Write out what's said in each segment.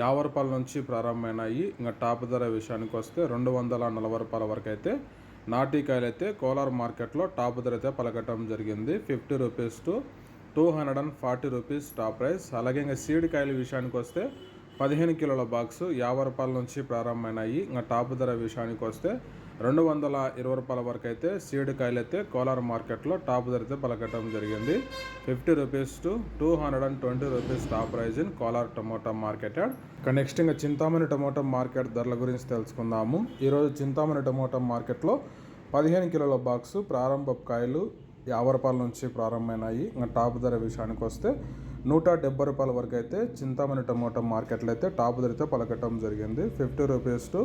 యాభై రూపాయల నుంచి ప్రారంభమైనాయి. ఇంకా టాప్ ధర విషయానికి వస్తే రెండు వందల నలభై రూపాయల వరకు అయితే నాటికాయలు అయితే కోలార్ మార్కెట్లో టాప్ ధర అయితే పలకటం జరిగింది. Fifty rupees to two hundred and forty rupees top price. అలాగే ఇంకా సీడ్ కాయల విషయానికి వస్తే పదిహేను కిలోల బాక్సు యాభై రూపాయల నుంచి ప్రారంభమైనాయి. ఇంకా టాప్ ధర విషయానికి వస్తే రెండు వందల ఇరవై రూపాయల వరకు అయితే సీడ్ కాయలు అయితే కోలార్ మార్కెట్లో టాప్ ధర అయితే పలకటం జరిగింది. Fifty rupees to two hundred and twenty rupees top price in Kolar tomato market ఇక నెక్స్ట్ ఇంకా చింతామణి టమోటా మార్కెట్ ధరల గురించి తెలుసుకుందాము. ఈరోజు చింతామణి టమోటా మార్కెట్లో పదిహేను కిలోల బాక్సు ప్రారంభ కాయలు యాభై రూపాయల నుంచి ప్రారంభమైనాయి. ఇంకా టాప్ ధర విషయానికి వస్తే నూట డెబ్బై రూపాయల వరకు అయితే చింతామణి టమోటా మార్కెట్లో అయితే టాప్ ధరతో పలకటం జరిగింది. Fifty rupees to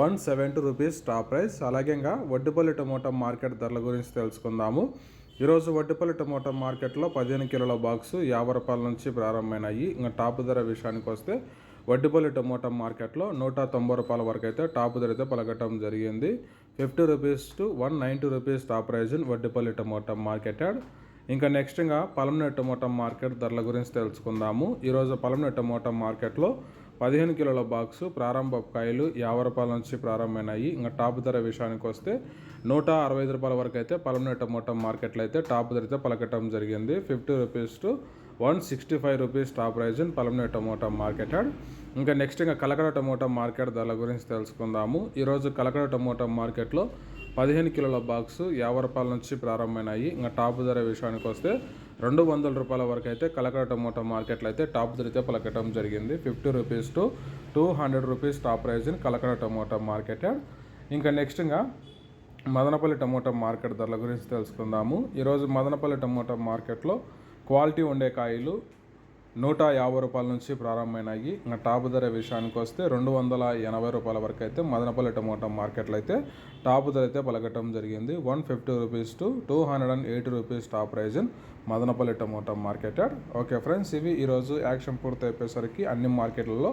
one seventy rupees top price. అలాగే ఇంకా వడ్డిపల్లి టమోటా మార్కెట్ ధరల గురించి తెలుసుకుందాము. ఈరోజు వడ్డిపల్లి టమోటా మార్కెట్లో పదిహేను కిలోల బాక్సు యాభై రూపాయల నుంచి ప్రారంభమైనాయి. ఇంకా టాప్ ధర విషయానికి వస్తే వడ్డిపల్లి టమోటా మార్కెట్లో నూట తొంభై రూపాయల వరకు అయితే టాప్ ధర అయితే పలకటం జరిగింది. Fifty rupees to one ninety rupees top price in Vaddipalli tomato market ఇంకా నెక్స్ట్ ఇంకా పలమనే టమోటా మార్కెట్ ధరల గురించి తెలుసుకుందాము. ఈరోజు పలమనే టమోటా మార్కెట్లో పదిహేను కిలోల బాక్సు ప్రారంభ కాయలు యాభై రూపాయల నుంచి ప్రారంభమైనాయి. ఇంకా టాప్ ధర విషయానికి వస్తే నూట అరవై ఐదు రూపాయల వరకు అయితే పలమనే టమోటా మార్కెట్లో అయితే టాప్ ధర అయితే పలకటం జరిగింది. Fifty rupees to one sixty five rupees top price in Palamaner tomato market ఇంకా నెక్స్ట్ ఇంకా కలకడ టమోటా మార్కెట్ ధరల గురించి తెలుసుకుందాము. ఈరోజు కలకడ టమోటా మార్కెట్లో పదిహేను కిలోల బాక్స్ యాభై రూపాయల నుంచి ప్రారంభమైనాయి. ఇంకా టాప్ ధర విషయానికి వస్తే రెండు వందల రూపాయల వరకు అయితే కలకడ టమోటా మార్కెట్లో అయితే టాప్ ధర అయితే పలకటం జరిగింది. Fifty rupees to two hundred rupees top price in Kalakada tomato market ఇంకా నెక్స్ట్ ఇంకా మదనపల్లి టమోటా మార్కెట్ ధరల గురించి తెలుసుకుందాము. ఈరోజు మదనపల్లి టమోటా మార్కెట్లో క్వాలిటీ ఉండే కాయలు నూట యాభై రూపాయల నుంచి ప్రారంభమైనాయి. ఇంకా టాప్ ధర విషయానికి వస్తే రెండు వందల ఎనభై రూపాయల వరకు అయితే మదనపల్లి టమోటా మార్కెట్లో అయితే టాప్ ధర అయితే పలకటం జరిగింది. One fifty rupees to two hundred and eighty rupees top price in Madanapalle tomato market okay friends ఇవి ఈరోజు యాక్షన్ పూర్తి అయిపోయేసరికి అన్ని మార్కెట్లలో